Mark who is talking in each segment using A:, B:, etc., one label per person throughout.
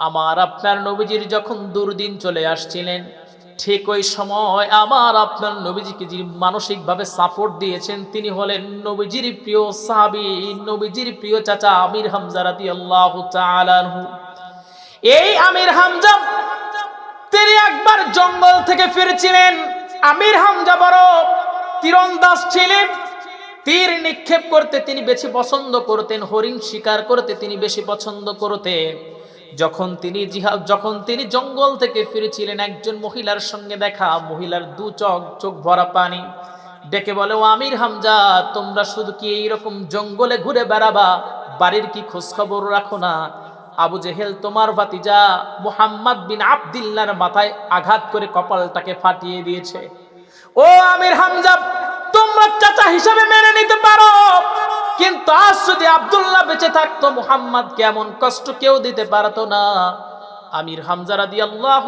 A: আমার আপনার নবীজির যখন দুর্দিন চলে আসছিলেন, ঠিক ওই সময় আমার আপনার নবীজিকে যিনি মানসিকভাবে সাপোর্ট দিয়েছেন, তিনি হলেন নবীজির প্রিয় সাহাবি, নবীজির প্রিয় চাচা আমির হামজা রাদি আল্লাহ এই আমির হামজা, তিনি একবার জঙ্গল থেকে ফিরছিলেন। আমির হামজা বড় তীরন্দাজ ছিলেন। তীর নিক্ষেপ করতে তিনি বেশি পছন্দ করতেন, হরিণ শিকার করতে তিনি বেশি পছন্দ করতেন। যখন তিনি জিহা যখন তিনি জঙ্গল থেকে ফিরেছিলেন, একজন মহিলার সঙ্গে দেখা, মহিলার দু চোখ চোখ ভরা পানি। ডেকে বলে, ও আমির হামজা, তোমরা শুধু কি এইরকম জঙ্গলে ঘুরে বেড়াবা? বাড়ির কি খোঁজ খবর রাখো না? আবু জেহেল, তোমার ভাতিজা মুহাম্মদ বিন আবদিল্লার মাথায় আঘাত করে কপালটাকে ফাটিয়ে দিয়েছে। ও আমির হামজা, তোমরা চাচা হিসাবে মেনে নিতে পারো। কিন্তু আজ যদি আবদুল্লাহ বেঁচে থাকতো মুহাম্মদ কেমন কষ্ট কেউ দিতে পারতো না। আমির হামজা রাদি আল্লাহ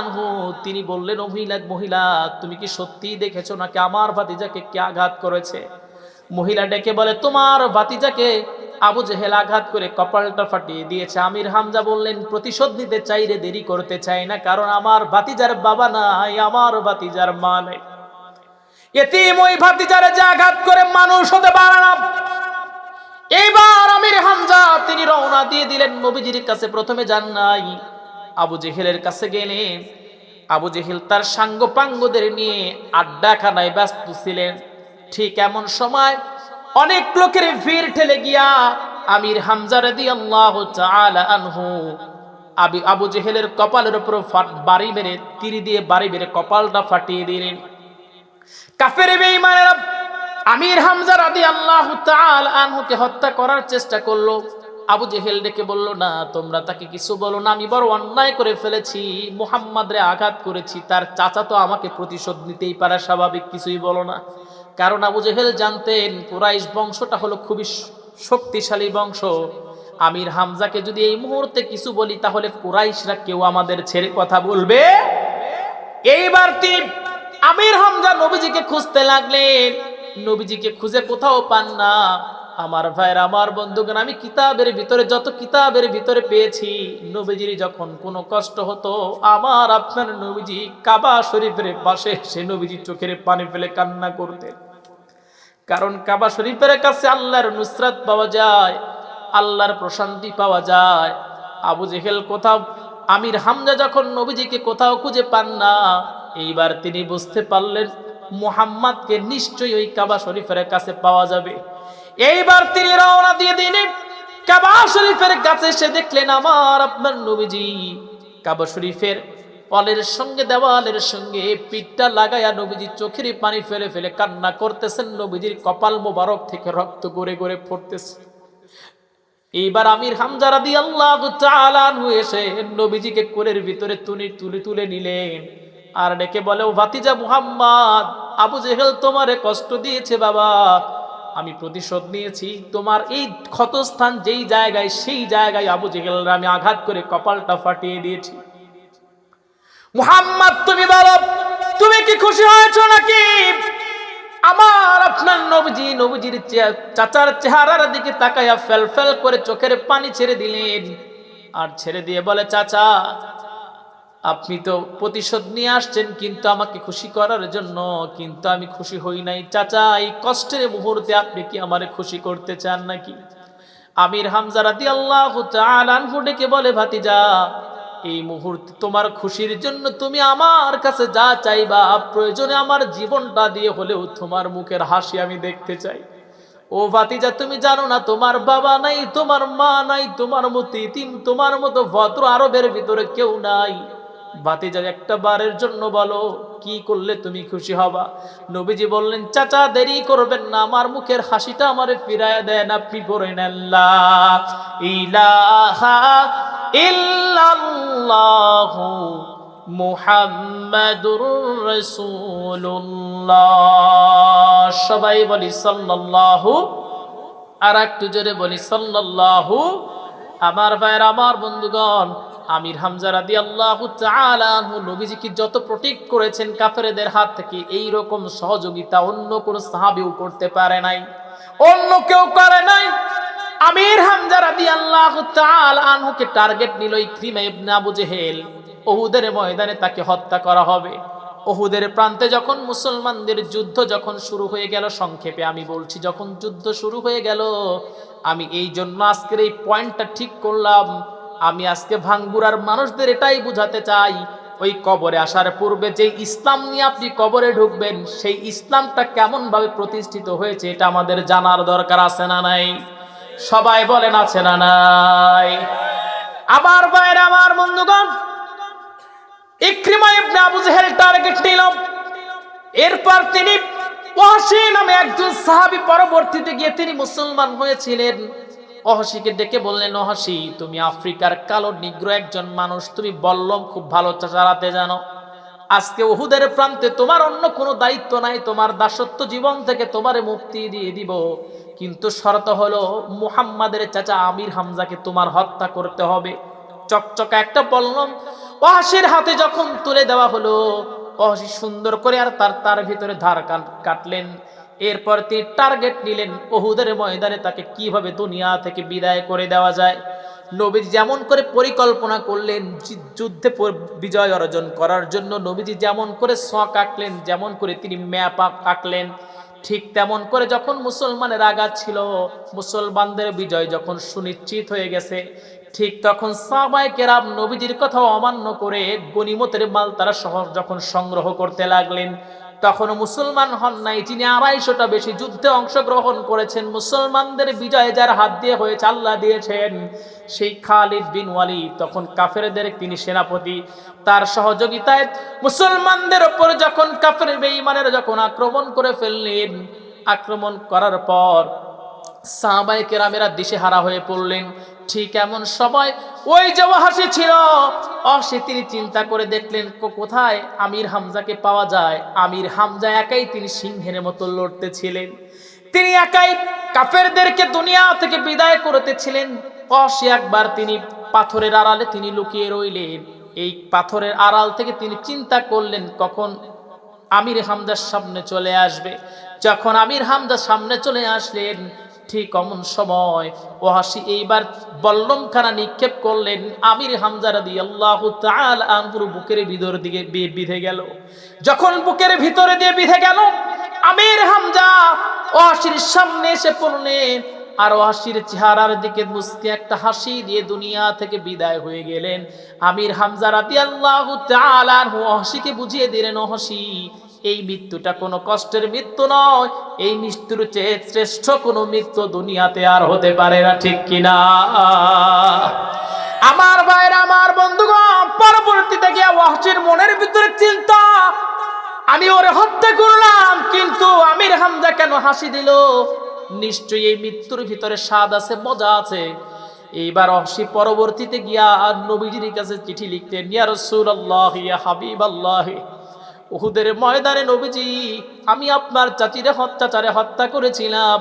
A: আনহু, তিনি বললেন মহিলা মহিলা, তুমি কি সত্যিই দেখেছ নাকি আমার ভাতিজাকে কে আঘাত করেছে? মহিলা ডেকে বলে, তোমার ভাতিজাকে আবু জেহেল আঘাত করে কপালটা ফাটিয়ে দিয়েছে। আমির হামজা বললেন, প্রতিশোধ নিতে চাইলে দেরি করতে চাই না, কারণ আমার ভাতিজার বাবা নাই, আমার ভাতিজার মা নেই। এতিম ওই ভাতিজারে যে আঘাত করে মানুষ হতে পারে না। এইবার আমির হামজা, তিনি রওনা দিয়ে দিলেন নবীজির কাছে, প্রথমে যান নাই। আবু জেহেলের কাছে গেলেন। আবু জেহেল তার সাঙ্গ পাঙ্গদের নিয়ে আড্ডাখানায় ব্যস্ত ছিলেন। ঠিক এমন সময় অনেক লোকের ভিড় ঠেলে গিয়া আমির হামজা রাদি আল্লাহ আনহু, আবি আবু জেহেলের কপালের উপর বাড়ি মেরে, তিরি দিয়ে বাড়ি মেরে কপালটা ফাটিয়ে দিলেন। কাফের বেঈমানেরা আমির হামজা রাদি আল্লাহ আনহুকে হত্যা করার চেষ্টা করল। আবু জেহেল ডেকে বলল, না, তোমরা তাকে কিছু বলো না, আমি বড় অন্যায় করে ফেলেছি মুহাম্মদ রে আঘাত করেছি, তার চাচা তো আমাকে প্রতিশোধ নিতেই পারে, স্বাভাবিক কিছুই বলো না। কারণ আবু জেহেল জানতেন, কুরাইশ বংশটা হলো খুবই শক্তিশালী বংশ। আমির হামজাকে যদি এই মুহূর্তে কিছু বলি, তাহলে কুরাইশরা কেউ আমাদের ছেড়ে কথা বলবে? এইবার আমির হামজা নবীজিকে খুঁজতে লাগলেন। নবীজিকে খুঁজে কোথাও পান না। আমার ভাইয়ের, আমার বন্ধুগণ, আমি কিতাবের ভিতরে, যত কিতাবের ভিতরে পেয়েছি, নবীজির যখন কোনো কষ্ট হতো, আমার আপনার নবীজি কাবা শরীফের পাশে সে নবীজি চোখের পানি ফেলে কান্না করতেন। কারণ কাবা শরীফের কাছে আল্লাহর নুসরাত পাওয়া যায়, আল্লাহর প্রশান্তি পাওয়া যায়। আবু জেহেল কোথাও, আমির হামজা যখন নবীজিকে কোথাও খুঁজে পান না, এইবার তিনি বুঝতে পারলেন মুহাম্মাদকে নিশ্চয়ই ওই কাবা শরীফের কাছে পাওয়া যাবে। এইবার তিনি রওনা দিয়ে দিলেন। কাবা শরীফের কাছে এসে দেখলেন, আমার, আপনার নবীজি, কাবা শরীফের পলের সঙ্গে, দেওয়ালের সঙ্গে পিঠটা লাগাইয়া নবীজি চোখের পানি ফেলে ফেলে কান্না করতেছেন। নবীজির কপাল মোবারক থেকে রক্ত গড়ে গড়ে পড়তেছে। এইবার আমির হামজা রাদি আল্লাহ এসে নবীজিকে কোলের ভিতরে তুলে তুলে তুলে নিলেন। আর ডেকে বলে, ও ভাতিজা মুহাম্মদ, আবু জেহেল তোমারে কষ্ট দিয়েছে বাবা। আমি প্রতিশোধ নিয়েছি। তোমার এই ক্ষতস্থান যেই জায়গায়, সেই জায়গায় আবু জেহেলরা আমি আঘাত করে কপালটা ফাটিয়ে দিয়েছি। মুহাম্মদ, তুমি বলো, তুমি কি খুশি হয়েছো নাকি? আমার আপনার নবজি, নবজির চাচার চেহারার দিকে তাকাইয়া ফেল ফেল করে চোখের পানি ছেড়ে দিলেন। আর ছেড়ে দিয়ে বলে, চাচা আপনি তো প্রতিশোধ নিয়ে আসছেন, কিন্তু আমাকে খুশি করার জন্য, কিন্তু আমি খুশি হই নাই। চাচা, এই কষ্টের মুহূর্তে আপনি কি আমারে খুশি করতে চান নাকি? আমির হামজা রাদি আল্লাহ ডেকে বলে, ভাতিজা, এই মুহূর্তে তোমার খুশির জন্য তুমি আমার কাছে যা চাইবা, প্রয়োজনে আমার জীবনটা দিয়ে হলেও তোমার মুখের হাসি আমি দেখতে চাই। ও ভাতিজা, তুমি জানো না, তোমার বাবা নাই, তোমার মা নাই, তোমার মতো ইতিম, তোমার মতো ভদ্র আরবের ভিতরে কেউ নাই। ভাতিজা একটা বারের জন্য বলো, কি করলে তুমি খুশি হবা? নবীজি বললেন, চাচা, দেরি করবেন না, আমার মুখের হাসিটা আমারে ফিরায় দেন, আপনি পড়েন আল্লাহ ইলাহা সবাই বলি, সাল্লাল্লাহু। আর একটু জোরে বলি, সাল্লাল্লাহু। আমার ভাইয়ের, আমার বন্ধুগণ আমির হামজা রাদি আল্লাহ নবীজিকে যত প্রোটেক্ট করেছেন কাফেরদের হাত থেকে এই রকম সহযোগিতা অন্য কোন সাহাবিও করতে পারে নাই। অন্য কেউ করে নাই। আমির হামজা রাদিয়াল্লাহু তাআলা আনহুকে টার্গেট নিল ইকরিমা ইবনে আবু জেহেল। ওহুদের ময়দানে তাকে হত্যা করা হবে। ওহুদের প্রান্তে যখন মুসলমানদের যুদ্ধ যখন শুরু হয়ে গেল, সংক্ষেপে আমি বলছি, যখন যুদ্ধ শুরু হয়ে গেল, আমি এই জন্য আজকের এই পয়েন্টটা ঠিক করলাম। আমি আজকে ভাঙ্গুরার মানুষদের এটাই বুঝাতে চাই, ওই কবরে আসার পূর্বে যে ইসলাম নিয়ে আপনি কবরে ঢুকবেন, সেই ইসলামটা কেমন ভাবে প্রতিষ্ঠিত হয়েছে এটা আমাদের জানার দরকার আছে না নাই? সবাই বলেন আছে না নাই? আবার বাইরে আমার বন্ধুগণ, Ikrima ibn Abu Jahl target নিল। এরপর তিনি ওয়াসি নামে একজন সাহাবী পরবর্তীতে গিয়ে তিনি মুসলমান হয়েছিলেন। অহসিকে ডেকে বললেন, অহসি, তুমি আফ্রিকার কালো নিগ্র একজন মানুষ। তুমি বল্লম, খুব ভালো চালাতে জানো। আজকে ওহুদের প্রান্তে তোমার অন্য কোনো দায়িত্ব নাই। তোমার দাসত্ব জীবন থেকে তোমারে মুক্তি দিয়ে দিব। কিন্তু শর্ত হলো, মুহাম্মাদের চাচা আমির হামজাকে তোমার হত্যা করতে হবে। চকচকা একটা বললম ওহাসির হাতে যখন তুলে দেওয়া হলো, অহসি সুন্দর করে আর তার তার ভিতরে ধার কাটলেন। এরপর তিনি টার্গেট নিলেন ওহুদের ময়দানে তাকে কীভাবে দুনিয়া থেকে বিদায় করে দেওয়া যায়। নবীজি যেমন করে পরিকল্পনা করলেন যুদ্ধে বিজয় অর্জন করার জন্য নবীজি যেমন করে শখ আঁকলেন, যেমন করে তিনি ম্যাপ আঁকলেন, ঠিক তেমন করে যখন মুসলমানের আঘাত ছিল, মুসলমানদের বিজয় যখন সুনিশ্চিত হয়ে গেছে, ঠিক তখন সাবাই কেরাম নবীজির কথা অমান্য করে গনিমতের মাল তারা শহর যখন সংগ্রহ করতে লাগলেন। তখন মুসলমান হন নাই, যিনি আড়াইশোটা বেশি যুদ্ধে অংশগ্রহণ করেছেন, মুসলমানদের বিজয় যার হাত দিয়ে হয়েছে, আল্লাহ দিয়েছেন। সেই খালিদ বিন ওয়ালি তখন কাফেরদের তিনি সেনাপতি, তার সহযোগিতায় মুসলমানদের ওপর যখন কাফের বেঈমানের যখন আক্রমণ করে ফেললেন, আক্রমণ করার পর সাহাবাই কেরামেরা দিশে হারা হয়ে পড়লেন। ঠিক এমন সময় ওই যে হাসি ছিল। অসে তিনি চিন্তা করে দেখলেন কোথায়? আমির হামজাকে পাওয়া যায়। আমির হামজা একাই তিনি সিংহের মতো লড়তেছিলেন। তিনি একাই কাফেরদেরকে দুনিয়া থেকে বিদায় করতেছিলেন। অসে একবার তিনি পাথরের আড়ালে তিনি লুকিয়ে রইলেন। এই পাথরের আড়াল থেকে তিনি চিন্তা করলেন, কখন আমির হামদার সামনে চলে আসবে। যখন আমির হামদা সামনে চলে আসলেন ঠিক অমন সময় ওহাসি এইবার বল্লমখানা নিক্ষেপ করলেন। আমির হামজা রাদি আল্লাহ আনহুর বুকের ভিতর দিকে বিধে গেল। যখন বুকের ভিতরে দিয়ে বিধে গেল, আমির হামজা ওহাসির সামনে এসে পড়লেন আর ওহাসির চেহারার দিকে মুসকে একটা হাসি দিয়ে দুনিয়া থেকে বিদায় হয়ে গেলেন। আমির হামজা রাদি আল্লাহ ওহাসিকে বুঝিয়ে দিলেন ওহাসি এই মৃত্যুটা কোনো কষ্টের মৃত্যু নয়। এই মৃত্যুর চেয়ে শ্রেষ্ঠ কোনো মৃত্যু দুনিয়াতে আর হতে পারে না, ঠিক কিনা? আমার ভাইয়ের, আমার বন্ধুগণ, পরবর্তীতে গিয়ে ওয়াহসির মনের ভিতরে চিন্তা, আমি ওরে হত্যা করলাম, কিন্তু আমির হামজা কেন হাসি দিল? নিশ্চয়ই এই মৃত্যুর ভিতরে স্বাদ আছে, মজা আছে। এইবার অহসি পরবর্তীতে গিয়া আর নবীজির কাছে চিঠি লিখতেন, ইয়া রাসূলুল্লাহ, ইয়া হাবিবাল্লাহ। উহুদের ময়দানে নবীজি, আমি আপনার চাচিরে হত্যাচারে হত্যা করেছিলাম।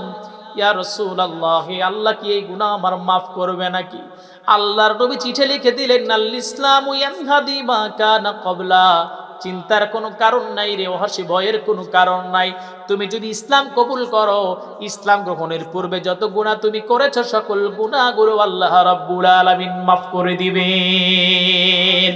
A: ইয়া রাসূলুল্লাহ আল্লাহ কি এই গুনাহ আমার মাফ করবে নাকি? আল্লাহর নবী চিঠি লিখে দিলেন আল ইসলামু মা কানা ক্বাবলা। চিন্তার কোনো কারণ নাই রে ওহাসি ভয়ের কোনো কারণ নাই। তুমি যদি ইসলাম কবুল করো, ইসলাম গ্রহণের পূর্বে যত গুণা তুমি করেছ, সকল গুণাগুলো আল্লাহ রাব্বুল আলামিন মাফ করে দিবেন।